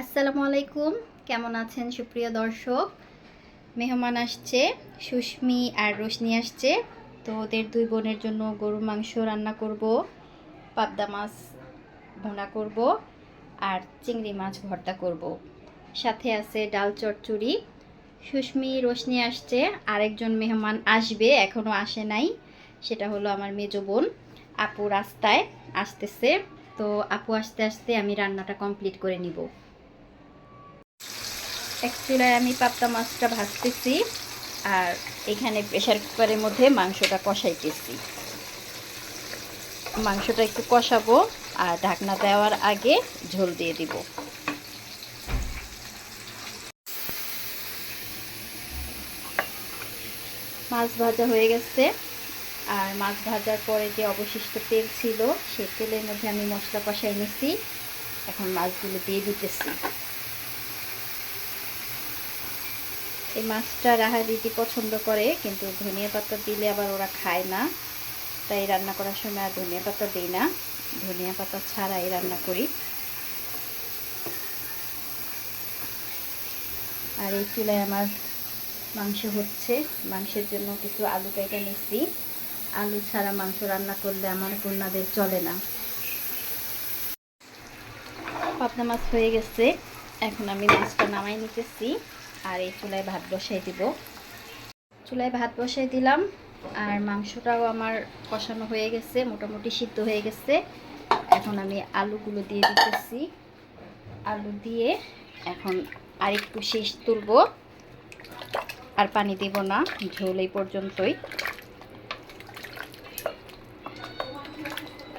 আসসালামু আলাইকুম। কেমন আছেন সুপ্রিয় দর্শক? মেহমান আসছে, সুস্মি আর রোশনি আসছে। তো ওদের দুই বোনের জন্য গরুর মাংস রান্না করব, পাবদা মাছ ভুনা করব আর চিংড়ি মাছ ভর্তা করব। সাথে আছে ডাল চচ্চড়ি। সুস্মি, রোশনি আসছে, আরেকজন মেহমান আসবে এখনও আসে নাই। সেটা হলো আমার মেজো বোন। আপু রাস্তায় আসতেছে। তো আপু আসতে আসতে আমি রান্নাটা কমপ্লিট করে নিব। এক চুলায় আমি পাবদা মাছটা ভাজতেছি আর এখানে প্রেশার কুকারের মধ্যে মাংসটা কষাইতেছি। মাংসটা একটু কষাবো আর ঢাকনা দেওয়ার আগে ঝোল দিয়ে দিব। মাছ ভাজা হয়ে গেছে। আর মাছ ভাজার পরে যে অবশিষ্ট তেল ছিল, সেই তেলের মধ্যে আমি মশলা কষাই নিছি। এখন মাছগুলো দিয়ে দিতেছি। এই মাছটা রাহা দিদি পছন্দ করে, কিন্তু ধনিয়া পাতা দিলে আবার ওরা খায় না। তাই রান্না করার সময় আর ধনিয়া পাতা দিই না। ধনিয়া পাতা ছাড়াই রান্না করি। আর এই চুলায় আমার মাংস হচ্ছে। মাংসের জন্য কিছু আলু কেটে নিচ্ছি আলু ছাড়া মাংস রান্না করলে আমার কন্যাদের চলে না। পাবনা মাছ হয়ে গেছে। এখন আমি মাছটা নামাই নিতেছি। আর এই চুলায় ভাত বসাই দিব। চুলায় ভাত বসাই দিলাম, আর মাংসটাও আমার কষানো হয়ে গেছে, মোটামুটি সিদ্ধ হয়ে গেছে। এখন আমি আলুগুলো দিয়ে দিতেছি। আলু দিয়ে এখন আর একটু শীষ তুলব, আর পানি দেব না, ঝোল এই পর্যন্তই।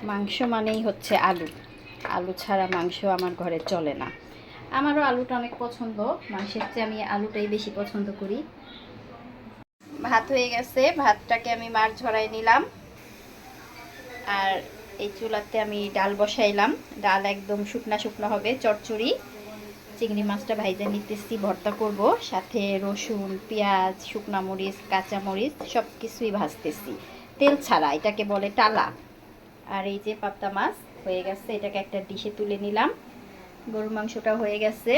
মাংস মানেই হচ্ছে আলু। আলু ছাড়া মাংস আমার ঘরে চলে না। আমারও আলুটা অনেক পছন্দ। মাংসের চেয়ে আমি আলুটাই বেশি পছন্দ করি। ভাত হয়ে গেছে, ভাতটাকে আমি মার ঝরাই নিলাম। আর এই চুলাতে আমি ডাল বসাইলাম। ডাল একদম শুকনা শুকনো হবে, চচ্চড়ি। চিংড়ি মাছটা ভাইজে নিতেছি, ভর্তা করব। সাথে রসুন, পেঁয়াজ, শুকনা মরিচ, কাঁচা মরিচ সব কিছুই ভাজতেছি। তেল ছাড়া, এটাকে বলে টালা। আর এই যে পাবদা মাছ হয়ে গেছে, এটাকে একটা ডিশে তুলে নিলাম। গরুর মাংসটা হয়ে গেছে।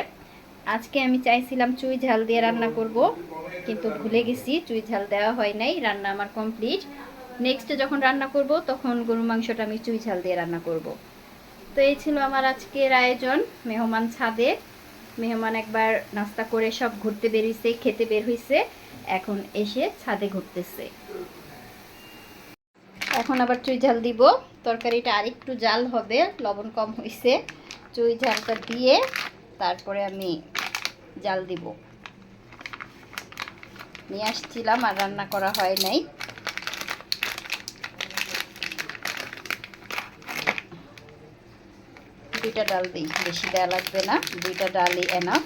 আজকে আমি চাইছিলাম চুই ঝাল দিয়ে রান্না করব, কিন্তু ভুলে গেছি, চুই ঝাল দেওয়া হয় নাই, রান্না আমার কমপ্লিট। নেক্সটে যখন রান্না করব, তখন গরুর মাংসটা আমি চুই ঝাল দিয়ে রান্না করব। তো এই ছিল আমার আজকের আয়োজন, মেহমান ছাদে। মেহমান একবার নাস্তা করে সব ঘুরতে বেরিয়েছে, খেতে বের হয়েছে এখন এসে ছাদে ঘুরতেছে। এখন আবার চুই ঝাল দিব, তরকারিটা আরেকটু জাল হবে, লবণ কম হয়েছে চুই ঝালটা দিয়ে তারপরে আমি জাল দিব। নিয়ে আসছিলাম আর রান্না করা হয় নাই। দুইটা ডাল দিই, বেশি দেওয়া লাগবে না, দুইটা ডালই এনাফ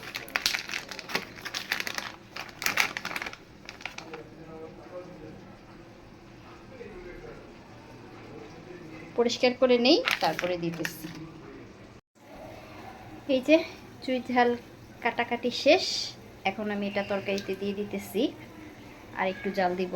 পরিষ্কার করে নেই, তারপরে দিতেছি। এই যে চুই ঝাল কাটাকাটি শেষ। এখন আমি এটা তরকারিতে দিয়ে দিতেছি। আর একটু জাল দিব।